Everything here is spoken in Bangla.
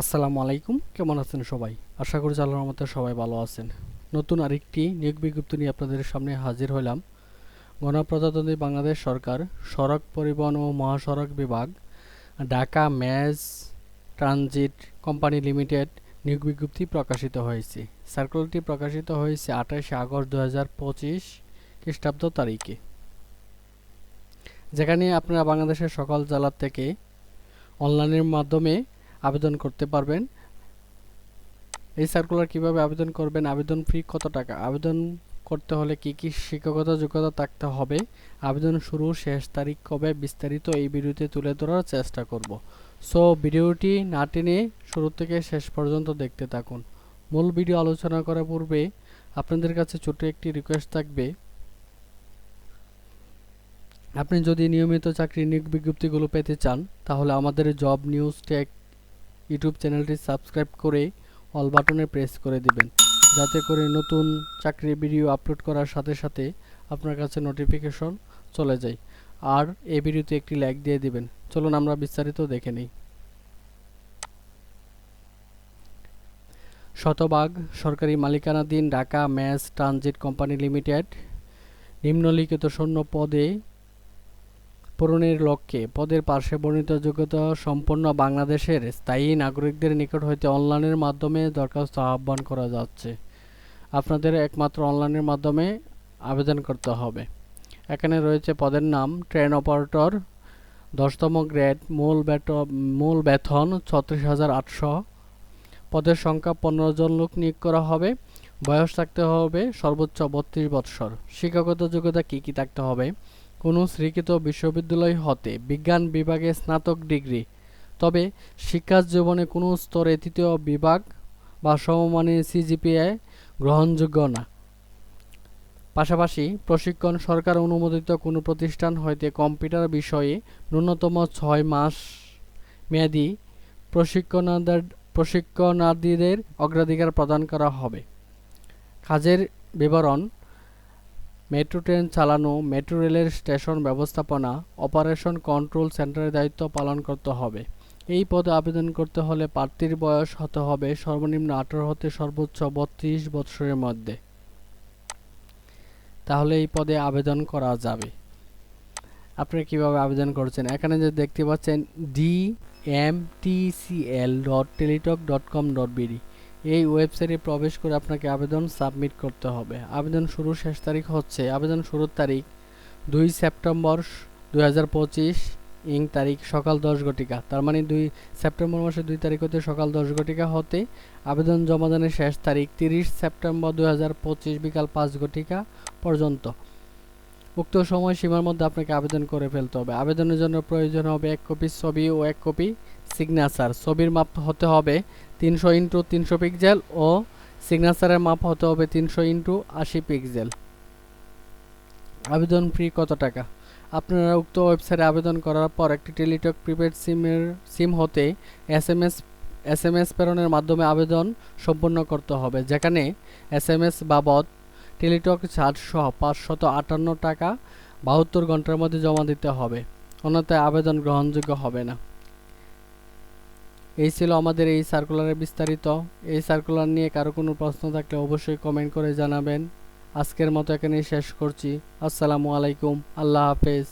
আসসালামু আলাইকুম। কেমন আছেন সবাই? আশা করি আল্লাহর রহমতে সবাই ভালো আছেন। নতুন আরেকটি নিয়োগ বিজ্ঞপ্তি নিয়ে আপনাদের সামনে হাজির হলাম। গণপ্রজাতন্ত্রী বাংলাদেশ সরকার, সড়ক পরিবহন ও মহাসড়ক বিভাগ, Dhaka mass transit company limited নিয়োগ বিজ্ঞপ্তি প্রকাশিত হয়েছে। সার্কুলারটি প্রকাশিত হয়েছে আঠাশে আগস্ট দু হাজার পঁচিশ খ্রিস্টাব্দ তারিখে। যেখানে আপনারা বাংলাদেশের সকল জেলার থেকে অনলাইনের মাধ্যমে আবেদন করতে পারবেন। এই সার্কুলার কীভাবে আবেদন করবেন? আবেদন ফি কত টাকা? আবেদন করতে হলে কি কি শিক্ষকতা, যোগ্যতা থাকতে হবে? আবেদন শুরু শেষ তারিখ কবে? বিস্তারিত এই ভিডিওতে তুলে ধরার চেষ্টা করব। সো ভিডিওটি না টেনে শুরু থেকে শেষ পর্যন্ত দেখতে থাকুন। মূল ভিডিও আলোচনা করার পূর্বে আপনাদের কাছে ছোট একটি রিকোয়েস্ট থাকবে। আপনি যদি নিয়মিত চাকরি নিয়োগ বিজ্ঞপ্তিগুলো পেতে চান, তাহলে আমাদের জব নিউজ টেক ইউটিউব চ্যানেলটি সাবস্ক্রাইব করে অল বাটনে প্রেস করে দিবেন। যাতে করে নতুন চাকরির ভিডিও আপলোড করার সাথে সাথে আপনার কাছে নোটিফিকেশন চলে যায়। আর এই ভিডিওতে একটি লাইক দিয়ে দিবেন। চলুন আমরা বিস্তারিত দেখে নিই। শতভাগ সরকারি মালিকানাধীন Dhaka mass transit company limited নিম্নলিখিত শূন্য পদে পূরণের লক্ষ্যে পদের পার্শ্বে বর্ণিত যোগ্যতা সম্পন্ন বাংলাদেশের স্থায়ী নাগরিকদের নিকট হইতে অনলাইনের মাধ্যমে দরখাস্ত আহ্বান করা যাচ্ছে। আপনাদের একমাত্র অনলাইনের মাধ্যমে আবেদন করতে হবে। এখানে রয়েছে পদের নাম, ট্রেন অপারেটর, দশতম গ্রেড, মূল বেত মূল বেতন ছত্রিশ হাজার আটশো। পদের সংখ্যা পনেরো জন লোক নিয়োগ করা হবে। বয়স থাকতে হবে সর্বোচ্চ বত্রিশ বৎসর। শিক্ষাগত যোগ্যতা কী কী থাকতে হবে? কোনো স্বীকৃত বিশ্ববিদ্যালয় হতে বিজ্ঞান বিভাগে স্নাতক ডিগ্রি। তবে শিক্ষা জীবনে কোনো স্তরে তৃতীয় বিভাগ বা সমমানের সিজিপিএ গ্রহণযোগ্য না। পাশাপাশি প্রশিক্ষণ সরকার অনুমোদিত কোনো প্রতিষ্ঠান হইতে কম্পিউটার বিষয়ে ন্যূনতম ছয় মাস মেয়াদি প্রশিক্ষণাদের প্রশিক্ষণার্থীদের অগ্রাধিকার প্রদান করা হবে। কাজের বিবরণ মেট্রো ট্রেন চালানো, মেট্রো রেলের স্টেশন ব্যবস্থাপনা, অপারেশন কন্ট্রোল সেন্টারের দায়িত্ব পালন করতে হবে। এই পদে আবেদন করতে হলে প্রার্থীর বয়স হতে হবে সর্বনিম্ন আঠারো হতে সর্বোচ্চ বত্রিশ বৎসরের মধ্যে। তাহলে এই পদে আবেদন করা যাবে। আপনি কীভাবে আবেদন করছেন? এখানে যে দেখতে পাচ্ছেন D M T C L dot Teletalk dot com dot BD এই ওয়েবসাইটে প্রবেশ করে আপনাকে আবেদন সাবমিট করতে হবে। আবেদন শুরুর শেষ তারিখ হচ্ছে, আবেদন শুরুর তারিখ দুই সেপ্টেম্বর দুই হাজার পঁচিশ, ইং তারিখ সকাল দশ ঘটিকা। তার মানে দুই সেপ্টেম্বর মাসের দুই তারিখ হতে সকাল দশ ঘটিকা হতে আবেদন জমাদানের শেষ তারিখ তিরিশ সেপ্টেম্বর দুই হাজার পঁচিশ বিকাল পাঁচ ঘটিকা পর্যন্ত। উক্ত সময়সীমার মধ্যে আপনাকে আবেদন করে ফেলতে হবে। আবেদনের জন্য প্রয়োজন হবে এক কপি ছবি ও এক কপি সিগনেচার ছবির মাপ হতে হবে তিনশো ইন্টু তিনশো পিক্সেল ও সিগনেচারের মাপ হতে হবে তিনশো ইন্টু আশি পিক্সেল। আবেদন ফি কত টাকা? আপনারা উক্ত ওয়েবসাইটে আবেদন করার পর একটি টেলিটক প্রিপেড সিমের সিম হতে S M S S M S প্রেরণের মাধ্যমে আবেদন সম্পন্ন করতে হবে, যেখানে এস এম এস বাবদ টেলিটক চার্জ সহ পাঁচশত আটান্ন টাকা বাহাত্তর ঘণ্টার মধ্যে জমা দিতে হবে। অন্যথায় আবেদন গ্রহণযোগ্য হবে না। এই ছিল আমাদের এই সার্কুলারে বিস্তারিত। এই সার্কুলার নিয়ে কারও কোনো প্রশ্ন থাকলে অবশ্যই কমেন্ট করে জানাবেন। আজকের মতো এখানেই শেষ করছি। আসসালামু আলাইকুম। আল্লাহ হাফেজ।